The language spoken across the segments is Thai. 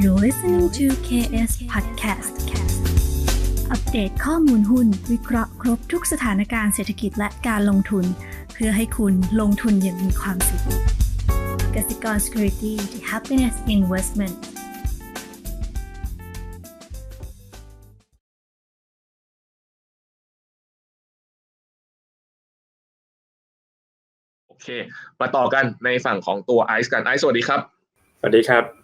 You're listening to KS Podcast อัปเดตข้อมูลหุ้น วิเคราะห์ครบทุกสถานการณ์เศรษฐกิจและการลงทุน เพื่อให้คุณลงทุนอย่างมีความสุขกสิกร Security the Happiness Investment โอเค มาต่อกันในฝั่งของตัวไอซ์กันไอซ์สวัสดีครับ สวัสดีครับสวัส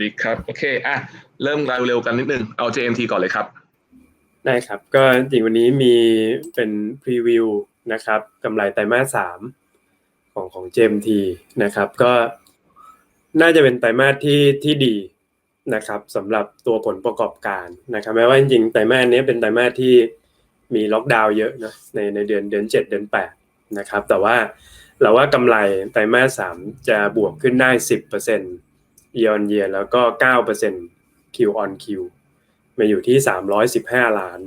ดีครับ โอเคอะเริ่มเร็วๆกันนิดนึง เอา JMT ก่อนเลยครับ ได้ครับ ก็จริงวันนี้มีเป็นพรีวิวนะครับกำไรไตรมาสสามของของ JMT นะครับ ก็น่าจะเป็นไตรมาสที่ที่ดีนะครับสำหรับตัวผลประกอบการนะครับแม้ว่าจริงๆไตรมาสนี้เป็นไตรมาสที่มีล็อกดาวน์เยอะนะในในเดือนเดือนเจ็ดเดือนแปดนะครับ แต่ว่าเราว่ากำไรไตรมาสสามจะบวกขึ้นได้สิบเปอร์เซ็นต์ year on year แล้วก็เก้าเปอร์เซ็นต์ Q on Q มาอยู่ที่ 315 ล้าน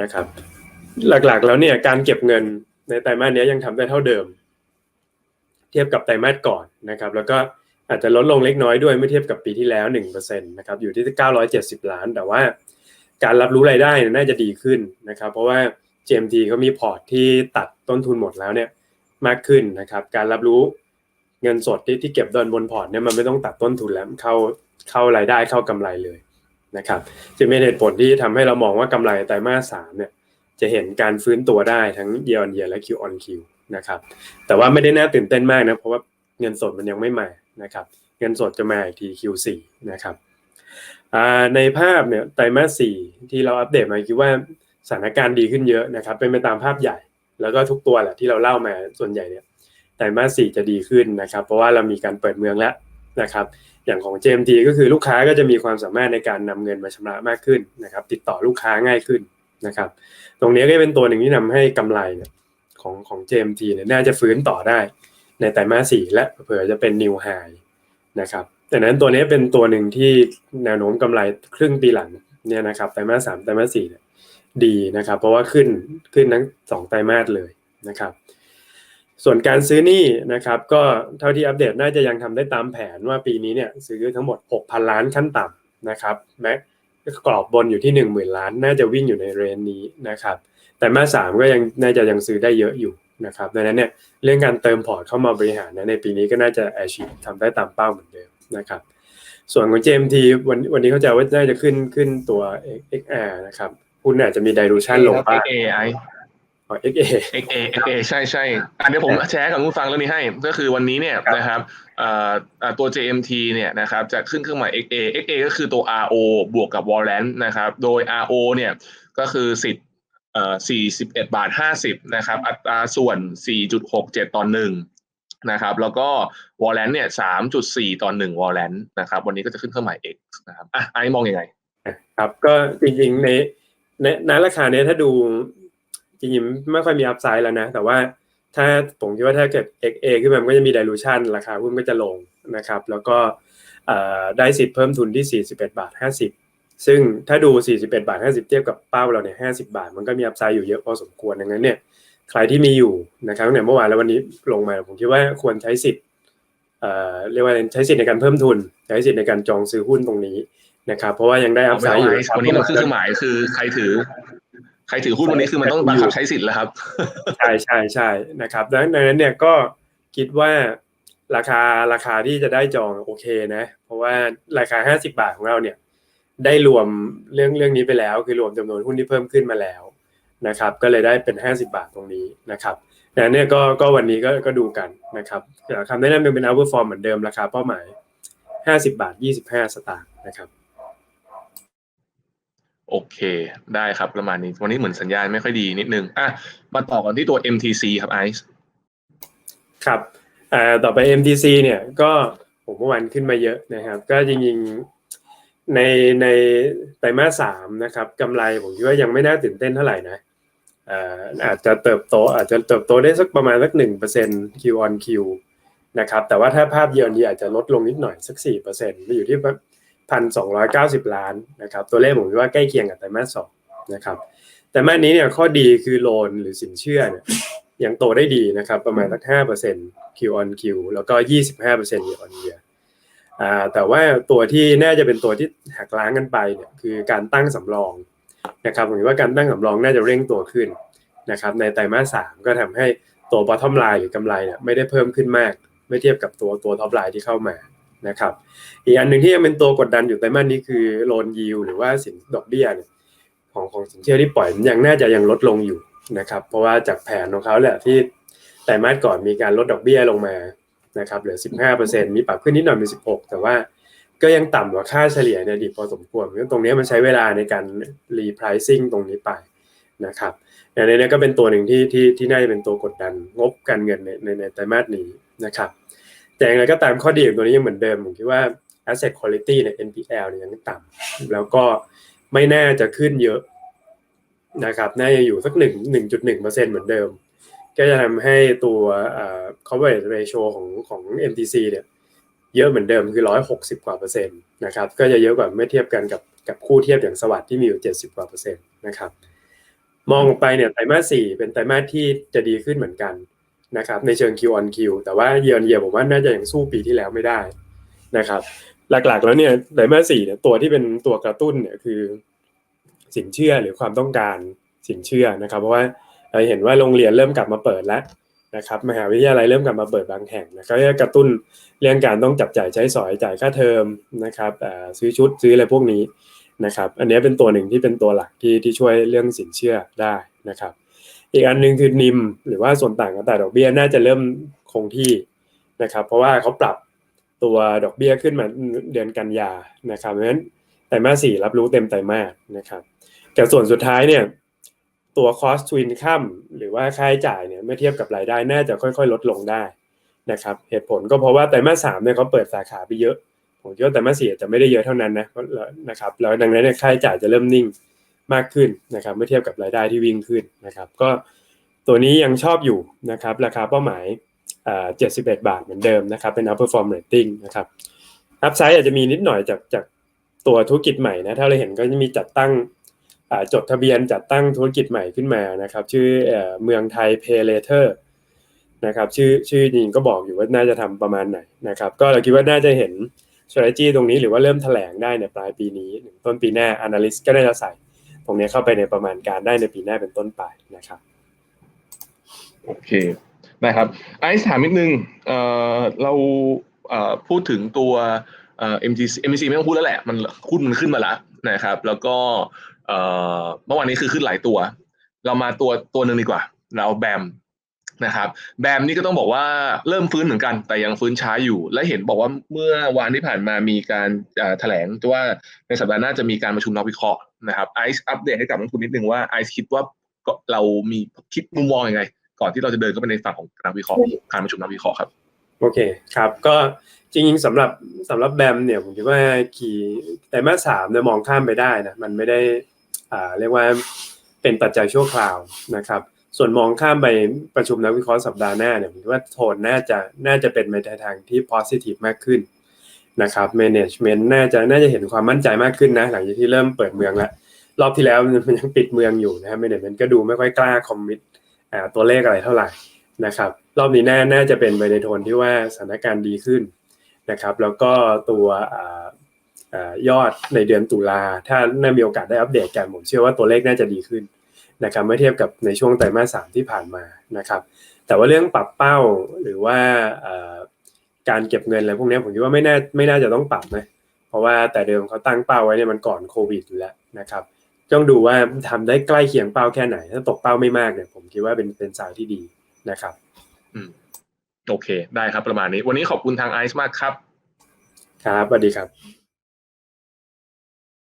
นะครับ หลักๆแล้วเนี่ยการเก็บเงินในไตรมาสนี้ยังทำได้เท่าเดิม เทียบกับไตรมาสก่อนนะครับ แล้วก็อาจจะลดลงเล็กน้อยด้วยเมื่อเทียบกับปีที่แล้ว1%นะครับอยู่ที่ 970 ล้าน แต่ว่าการรับรู้รายได้น่าจะดีขึ้นนะครับ เพราะว่า GMT เขามีพอร์ตที่ตัดต้นทุนหมดแล้วเนี่ยมากขึ้นนะครับ การรับรู้ เงินสดที่ที่เก็บดินบนพอร์ตเนี่ยมันไม่ต้องตัดต้นทุนแล้วเข้าเข้ารายได้เข้ากำไรเลยนะครับจึงเป็นเหตุผลที่ทำให้เรามองว่ากำไรไตรมาสสามเนี่ยจะเห็นการฟื้นตัวได้ทั้ง year on year และ Q on Q นะครับแต่ว่าไม่ได้น่าตื่นเต้นมากนะเพราะว่าเงินสดมันยังไม่มานะครับเงินสดจะมาอีกที Q4 นะครับในภาพเนี่ยไตรมาสสี่ที่เราอัปเดตมาคิดว่าสถานการณ์ดีขึ้นเยอะนะครับเป็นไปตามภาพใหญ่ แล้วก็ทุกตัวแหละที่เราเล่ามาส่วนใหญ่เนี่ย ตรมาสสี่จะดีขึ้นนะครับ เพราะว่าเรามีการเปิดเมืองแล้วนะครับ อย่างของ JMT ก็คือลูกค้าก็จะมีความสามารถในการนำเงินมาชำระมากขึ้นนะครับ ติดต่อลูกค้าง่ายขึ้นนะครับ ตรงนี้ก็เป็นตัวหนึ่งที่ทำให้กำไรของของ JMT เนี่ยน่าจะฟื้นต่อได้ในไตรมาสสี่และเผื่อจะเป็น new high นะครับดังนั้นตัวนี้เป็นตัวหนึ่งที่แนวโน้มกำไรครึ่งปีหลังเนี่ยนะครับไตรมาสสามไตรมาสสี่เนี่ยดีนะครับ เพราะว่าขึ้นขึ้นทั้งสองไตรมาสเลยนะครับ ส่วนการซื้อนี่นะครับก็เท่าที่อัปเดตน่าจะยังทำได้ตามแผนว่าปีนี้เนี่ยซื้อทั้งหมด 6,000 ล้านขั้นต่ำนะครับแม้กกรอบบนอยู่ที่ 1 0,000 ล้าน น่าจะวิ่งอยู่ในเรนนี้นะครับแต่มาสามก็ยังน่าจะยังซื้อได้เยอะอยู่นะครับดังนั้นเนี่ยเรื่องการเติมพอร์ตเข้ามาบริหารนะในปีนี้ก็น่าจะแอชีทำได้ตามเป้าเหมือนเดิมนะครับส่วนของ JMT วันวันนี้เขาจะว่าน่าจะขึ้นขึ้นตัว XR นะครับหุ้นอาจจะมี dilution ลงบ้าง ออ๋อ XA XA XA ใช่ใช่อันนี้ผมแชร์กับคุณฟังเรื่องนี้ให้ ก็คือวันนี้เนี่ยนะครับตัว JMT เนี่ยนะครับจะขึ้นเครื่องหมาย XA XA ก็คือตัว RO บวกกับ Warrant นะครับ โดย RO เนี่ยก็คือสิทธิ์เอ่อ41บาท50นะครับ อัตราส่วน 4.67 ต่อหนึ่งนะครับ แล้วก็ Warrant เนี่ย 3.4 ต่อหนึ่ง Warrant นะครับ วันนี้ก็จะขึ้นเครื่องหมาย X นะครับ อะไอ้มองยังไง ครับ ก็จริงๆในในในราคาเนี้ยถ้าดู จริงๆไม่ค่อยมีอัพไซด์แล้วนะ แต่ว่าถ้าผมคิดว่าถ้าเกิด XA ขึ้นมามันก็จะมี dilution ราคาหุ้นก็จะลงนะครับ แล้วก็ได้สิทธิ์เพิ่มทุนที่ 41 บาท 50 ซึ่งถ้าดู 41 บาท 50 เทียบกับเป้าเราเนี่ย50 บาท มันก็มีอัพไซด์อยู่เยอะพอสมควรดังนั้นเนี่ยใครที่มีอยู่นะครับตั้งแต่เมื่อวานแล้ววันนี้ลงมาผมคิดว่าควรใช้สิทธิ์เรียกว่าใช้สิทธิ์ในการเพิ่มทุน ใช้สิทธิ์ในการจองซื้อหุ้นตรงนี้นะครับเพราะว่ายังได้อัพไซด์อยู่วันนี้เราขึ้อหมายคือใครถือ ใครถือหุ้นวันนี้คือมันต้องบังคับใช้สิทธิ์แล้วครับ ใช่ใช่ใช่นะครับ ดังนั้นเนี่ยก็คิดว่าราคาราคาที่จะได้จองโอเคนะ เพราะว่าราคา 50 บาทของเราเนี่ยได้รวมเรื่องเรื่องนี้ไปแล้ว คือรวมจำนวนหุ้นที่เพิ่มขึ้นมาแล้วนะครับ ก็เลยได้เป็น 50 บาทตรงนี้นะครับดังนั้นเนี่ยก็ก็วันนี้ก็ก็ดูกันนะครับคำแนะนำยังเป็น outperform เหมือนเดิมราคาเป้าหมาย 50 บาท 25 สตางค์นะครับ โอเค ได้ครับประมาณนี้วันนี้เหมือนสัญญาณไม่ค่อยดีนิดนึงอะมาต่อกันที่ตัว MTC ครับไอซ์ครับอ่าต่อไป MTC เนี่ยก็ผมเมื่อวานขึ้นมาเยอะนะครับ ก็จริงๆในในไตรมาสสามนะครับกำไรผมคิดว่ายังไม่น่าตื่นเต้นเท่าไหร่นะอ่าอาจจะเติบโตอาจจะเติบโตได้สักประมาณสักหนึ่งเปอร์เซ็นต์ Q on Q นะครับแต่ว่าถ้าภาพเยือนนี้อาจจะลดลงนิดหน่อยสักสี่เปอร์เซ็นต์ไปอยู่ที่ พันสองร้อยเก้าสิบล้านนะครับตัวเลขผมคิดว่าใกล้เคียงกับไตรมาสสองนะครับแต่มานี้เนี่ยข้อดีคือโลนหรือสินเชื่อเนี่ยยังโตได้ดีนะครับประมาณสักห้าเปอร์เซ็นต์ Q on Q แล้วก็ยี่สิบห้าเปอร์เซ็นต์ year on year อ่าแต่ว่าตัวที่น่าจะเป็นตัวที่หักล้างกันไปเนี่ยคือการตั้งสำรองนะครับผมคิดว่าการตั้งสำรองน่าจะเร่งตัวขึ้นนะครับในไตรมาสสามก็ทำให้ตัว bottom line หรือกำไรเนี่ยไม่ได้เพิ่มขึ้นมากไม่เทียบกับตัวตัว top line ที่เข้ามา นะครับอีกอันหนึ่งที่ยังเป็นตัวกดดันอยู่ไตรมาสนี้คือโลนยิวหรือว่าสินดอกเบี้ยของของสินเชื่อที่ปล่อยมันยังน่าจะยังลดลงอยู่นะครับเพราะว่าจากแผนของเขาแหละที่ไตรมาสก่อนมีการลดดอกเบี้ยลงมานะครับเหลือ 15%มีปรับขึ้นนิดหน่อยเป็น 16 แต่ว่าก็ยังต่ำกว่าค่าเฉลี่ยในอดีตพอสมควรเพราะตรงนี้มันใช้เวลาในการ repricing ตรงนี้ไปนะครับอย่างนี้ก็เป็นตัวหนึ่งที่ที่ที่น่าจะเป็นตัวกดดันงบการเงินในในในไตรมาสนี้นะครับ แต่อย่างไรก็ตามข้อดีของตัวนี้ยังเหมือนเดิม ผมคิดว่า asset quality ใน NPL เนี่ยยังต่ำแล้วก็ไม่น่าจะขึ้นเยอะนะครับน่าจะอยู่สักหนึ่งหนึ่งจุดหนึ่งเปอร์เซ็นเหมือนเดิม ก็จะทำให้ตัวอ่อ coverage ratio ของของ MTC เนี่ยเยอะเหมือนเดิมคือร้อยหกสิบกว่าเปอร์เซ็นต์นะครับก็จะเยอะกว่าไม่เทียบกันกับกับคู่เทียบอย่างสวัสด์ที่มีอยู่เจ็ดสิบกว่าเปอร์เซ็นต์นะครับมองไปเนี่ยไตรมาสสี่เป็นไตรมาสที่จะดีขึ้นเหมือนกัน นะครับในเชิง Q on Q แต่ว่าเยียร์เยียผมว่าน่าจะยังสู้ปีที่แล้วไม่ได้นะครับหลักๆแล้วเนี่ยไตรมาสสี่เนี่ยตัวที่เป็นตัวกระตุ้นเนี่ยคือสินเชื่อหรือความต้องการสินเชื่อนะครับเพราะว่าเราเห็นว่าโรงเรียนเริ่มกลับมาเปิดแล้วนะครับมหาวิทยาลัยเริ่มกลับมาเปิดบางแห่งนะก็จะกระตุ้นเรื่องการต้องจับจ่ายใช้สอยจ่ายค่าเทอมนะครับซื้อชุดซื้ออะไรพวกนี้นะครับอันนี้เป็นตัวหนึ่งที่เป็นตัวหลักที่ที่ช่วยเรื่องสินเชื่อได้นะครับ อีกอันหนึงคือนิม หรือว่าส่วนต่างอัตราดอกเบี้ยน่าจะเริ่มคงที่นะครับ เพราะว่าเขาปรับตัวดอกเบี้ยขึ้นมาเดือนกันยานะครับเพราะฉะนั้นไตรมาสสี่รับรู้เต็มไตรมาสนะครับแต่ส่วนสุดท้ายเนี่ยตัว cost to income หรือว่าค่าใช้จ่ายเนี่ยเมื่อเทียบกับรายได้น่าจะค่อยๆ ลดลงได้นะครับเหตุผลก็เพราะว่าไตรมาสสามเนี่ยเขาเปิดสาขาไปเยอะผมคิดว่าไตรมาสสี่จะไม่ได้เยอะเท่านั้นนะนะครับแล้วดังนั้นเนี่ยค่าใช้จ่ายจะเริ่มนิ่ง มากขึ้นนะครับเมื่อเทียบกับรายได้ที่วิ่งขึ้นนะครับ ก็ตัวนี้ยังชอบอยู่นะครับ ราคาเป้าหมายเจ็ดสิบเอ็ดบาทเหมือนเดิมนะครับ เป็น outperform rating นะครับอัพไซด์อาจจะมีนิดหน่อยจากจากตัวธุรกิจใหม่นะถ้าเราเห็นก็จะมีจัดตั้งจดทะเบียนจัดตั้งธุรกิจใหม่ขึ้นมานะครับ ชื่อเมืองไทย Pay Later นะครับชื่อชื่อจริงก็บอกอยู่ว่าน่าจะทำประมาณไหนนะครับ ก็เราคิดว่าน่าจะเห็น strategy ตรงนี้หรือว่าเริ่มแถลงได้ในปลายปีนี้ต้นปีหน้า analyst ก็น่าจะใส่ ตรงนี้เข้าไปในประมาณการได้ในปีหน้าเป็นต้นไปนะครับ โอเคนะครับไอซ์ถามนิดนึงเอ่อเราเอ่อพูดถึงตัวเอ่อ MTC MTC ไม่ต้องพูดแล้วแหละ มันหุ้นมันขึ้นมาแล้วนะครับ แล้วก็เอ่อเมื่อวานนี้คือขึ้นหลายตัว เรามาตัวตัวหนึ่งดีกว่า เราแบม นะครับแบมนี่ก็ต้องบอกว่าเริ่มฟื้นเหมือนกัน แต่ยังฟื้นช้าอยู่ และเห็นบอกว่าเมื่อวานที่ผ่านมามีการแถลงว่าในสัปดาห์หน้าจะมีการประชุมนักวิเคราะห์นะครับไอซ์อัปเดตให้กับนักทุนนิดนึงว่าไอซ์คิดว่าเรามีคิดมุมมองยังไง ก่อนที่เราจะเดินเข้าไปในฝั่งของนักวิเคราะห์การประชุมนักวิเคราะห์ครับโอเคครับก็จริงๆสำหรับสำหรับแบมเนี่ยผมคิดว่าขี่แต่มาสามเนี่ยมองข้ามไปได้นะมันไม่ได้อ่าเรียกว่าเป็นปัจจัยชั่วคราวนะครับ ส่วนมองข้ามไปประชุมนักวิเคราะห์สัปดาห์หน้าเนี่ยผมคิดว่าโทนน่าจะน่าจะเป็นไปในทางที่ positive มากขึ้นนะครับ management น่าจะน่าจะเห็นความมั่นใจมากขึ้นนะ หลังจากที่เริ่มเปิดเมืองแล้วรอบที่แล้วมันยังปิดเมืองอยู่นะครับ management ก็ดูไม่ค่อยกล้าคอมมิตตัวเลขอะไรเท่าไหร่นะครับ รอบนี้น่าน่าจะเป็นไปในโทนที่ว่าสถานการณ์ดีขึ้นนะครับ แล้วก็ตัวยอดในเดือนตุลาถ้าน่ามีโอกาสได้อัปเดตกันผมเชื่อว่าตัวเลขน่าจะดีขึ้น นะครับเมื่อเทียบกับในช่วงไตรมาสสามที่ผ่านมานะครับ แต่ว่าเรื่องปรับเป้าหรือว่าการเก็บเงินอะไรพวกนี้ผมคิดว่าไม่น่าไม่น่าจะต้องปรับนะเพราะว่าแต่เดิมเขาตั้งเป้าไว้เนี่ยมันก่อนโควิดอยู่แล้วนะครับต้องดูว่าทำได้ใกล้เคียงเป้าแค่ไหน ถ้าตกเป้าไม่มากเนี่ยผมคิดว่าเป็นเป็นสายที่ดีนะครับ อืมโอเค ได้ครับประมาณนี้ วันนี้ขอบคุณทางไอซ์มากครับ ครับสวัสดีครับ